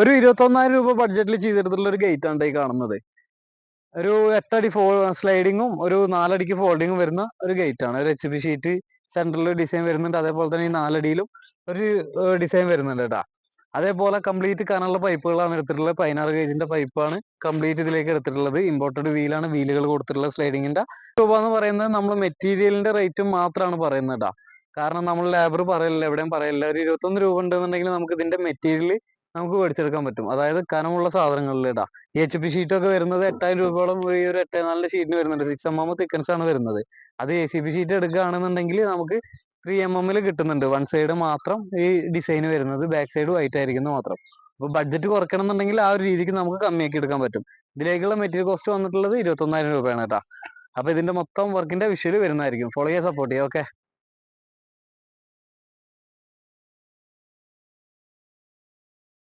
ഒരു ഇരുപത്തൊന്നായിരം രൂപ ബഡ്ജറ്റിൽ ചെയ്തെടുത്തുള്ള ഒരു ഗേറ്റ് ആണ് ഈ കാണുന്നത്. ഒരു എട്ടടി ഫോ സ്ലൈഡിങ്ങും ഒരു നാലടിക്ക് ഫോൾഡിങ്ങും വരുന്ന ഒരു ഗേറ്റ് ആണ്. ഒരു H P sheet central design വരുന്നുണ്ട്. അതേപോലെ തന്നെ ഈ നാലടിയിലും ഒരു ഡിസൈൻ വരുന്നുണ്ട് കേട്ടാ അതേപോലെ കംപ്ലീറ്റ് കനുള്ള പൈപ്പുകളാണ് എടുത്തിട്ടുള്ളത്. പതിനാറ് ഗേജിന്റെ പൈപ്പാണ് കംപ്ലീറ്റ് ഇതിലേക്ക് എടുത്തിട്ടുള്ളത്. ഇമ്പോർട്ടഡ് വീലാണ് വീലുകൾ കൊടുത്തിട്ടുള്ള സ്ലൈഡിങ്ങിന്റെ രൂപ എന്ന് പറയുന്നത് നമ്മൾ മെറ്റീരിയലിന്റെ റേറ്റും മാത്രമാണ് പറയുന്നത് കേട്ടാ കാരണം നമ്മൾ ലേബർ പറയില്ല എവിടെയും പറയില്ല ഒരു ഇരുപത്തൊന്ന് രൂപ ഉണ്ടെന്നുണ്ടെങ്കിൽ നമുക്ക് ഇതിന്റെ മെറ്റീരിയൽ നമുക്ക് മേടിച്ചെടുക്കാൻ പറ്റും. അതായത് കനമുള്ള സാധനങ്ങളിൽ ഇടാം ഈ എച്ച് പി ഷീറ്റ് ഒക്കെ വരുന്നത് എട്ടായിരം രൂപയോളം ഈ ഒരു എട്ടേ നാലിന്റെ ഷീറ്റിന് വരുന്നുണ്ട്. സിക്സ് എം എം തിക്കൻസ് ആണ് വരുന്നത്. അത് എ സി ബി ഷീറ്റ് എടുക്കുകയാണെന്നുണ്ടെങ്കിൽ നമുക്ക് ത്രീ എം എമ്മിൽ കിട്ടുന്നുണ്ട്. വൺ സൈഡ് മാത്രം ഈ ഡിസൈൻ വരുന്നത്. ബാക്ക് സൈഡ് വൈറ്റ് ആയിരിക്കുന്നത് മാത്രം. അപ്പൊ ബഡ്ജറ്റ് കുറയ്ക്കണം എന്നുണ്ടെങ്കിൽ ആ ഒരു രീതിക്ക് നമുക്ക് കമ്മിയാക്കി എടുക്കാൻ പറ്റും. ഇതിലേക്കുള്ള മെറ്റീരിയൽ കോസ്റ്റ് വന്നിട്ടുള്ളത് ഇരുപത്തൊന്നായിരം രൂപയാണ് കേട്ടോ. അപ്പൊ ഇതിന്റെ മൊത്തം വർക്കിന്റെ വിഷ്വൽ വരുന്നതായിരിക്കും. ഫോളോ ചെയ്യാൻ സപ്പോർട്ട് ചെയ്യാം ഓക്കെ